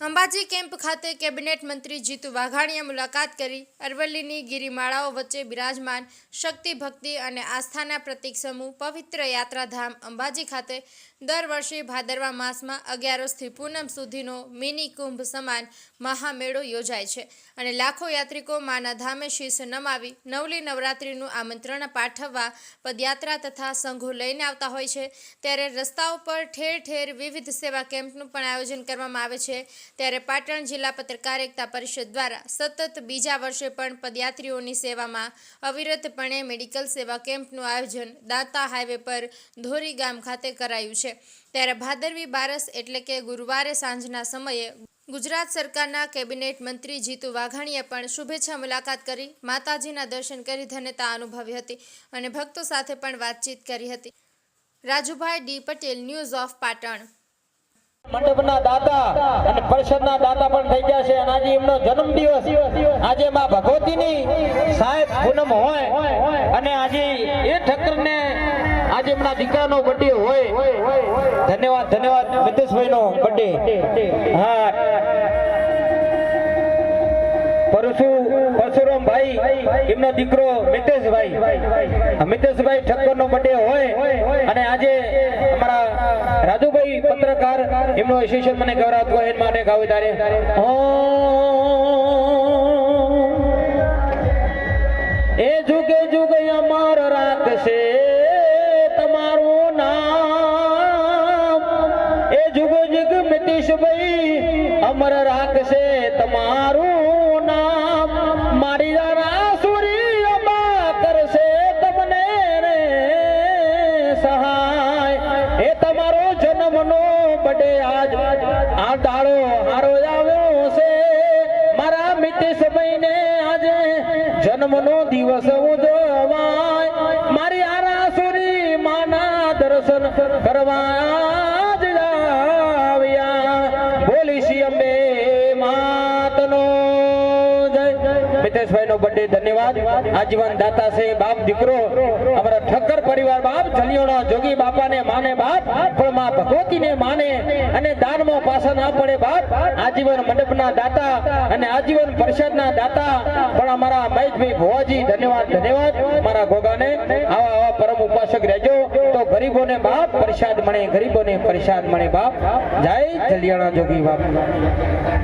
Ambaji camp ખાતે cabinet મંત્રી જીતુ વાઘાણીએ મુલાકાત કરી. અરવલ્લીની ગિરિમાળાઓ વચ્ચે બિરાજમાન શક્તિ, ભક્તિ અને આસ્થાના પ્રતિક સમૂહ પવિત્ર યાત્રાધામ અંબાજી ખાતે દર વર્ષે ભાદરવા માસમાં અગિયારસથી પૂનમ સુધીનો મિની કુંભ સમાન મહામેળો યોજાય છે અને લાખો યાત્રિકો માના ધામે શીશ નમાવી નવલી નવરાત્રિનું આમંત્રણ પાઠવવા પદયાત્રા તથા સંઘો લઈને આવતા હોય છે. ત્યારે રસ્તાઓ પર ઠેર ઠેર વિવિધ સેવા કેમ્પનું પણ આયોજન કરવામાં આવે છે. ત્યારે પાટણ જિલ્લા પત્રકાર એકતા પરિષદ દ્વારા સતત બીજા વર્ષે પણ પદયાત્રીઓની સેવામાં અવિરતપણે મેડિકલ સેવા કેમ્પનું આયોજન દાંતા હાઈવે પર ધોરી ગામ ખાતે કરાયું છે. ત્યારે ભાદરવી બારસ એટલે કે ગુરુવારે સાંજના સમયે ગુજરાત સરકારના કેબિનેટ મંત્રી જીતુ વાઘાણીએ પણ શુભેચ્છા મુલાકાત કરી, માતાજીના દર્શન કરી, ધન્યતા અનુભવી હતી અને ભક્તો સાથે પણ વાતચીત કરી હતી. Rajubhai D Patel, news of Patan. મંડપના એમનો દીકરો મિતેશભાઈ. મિતેશભાઈ ઠક્કરનો બર્થડે હોય. અને આજે અમારા રાજુભાઈ પત્રકાર, એમનો વિશેષણ મને ગૌરવ હોય એના માટે ગાવું તારે. એ જુગે જુગે અમાર રાખશે તમારું નામ. એ જુગ જુગ મિતિશભાઈ અમર રાખશે તમારું નામ. મારી કરશે તમને સહાય. એ તમારો બડે આજ આ દાડો હારો આવ્યો છે. મારા મિત્ર સમયને આજે જન્મનો દિવસ ઉજવાય. મારી આરાસુરી માના દર્શન કરવા જ આવ્યા માતનો મિતેશભાઈ નો બર્થડે ધન્યવાદ. આજીવન દાતા છે, બાપ દીકરો, અમારા ઠક્કર બાપ જલિયોડા જોગી બાપાને માને બાપ, પણ માં ભગવતીને માને અને દાનમાં પાછા ના પડે બાપ. આજીવન મંડપના દાતા અને આજીવન પરિષદના દાતા. પણ અમારા મહેશભાઈ ભુવાજી, ધન્યવાદ ધન્યવાદ. મારા ગોગાને આવા આવા પરમ ઉપાસક રહેજો. તો ગરીબોને બાપ પ્રસાદ મળે, ગરીબોને પ્રસાદ મળે બાપ. જય જલિયાણા જોગી બાપ.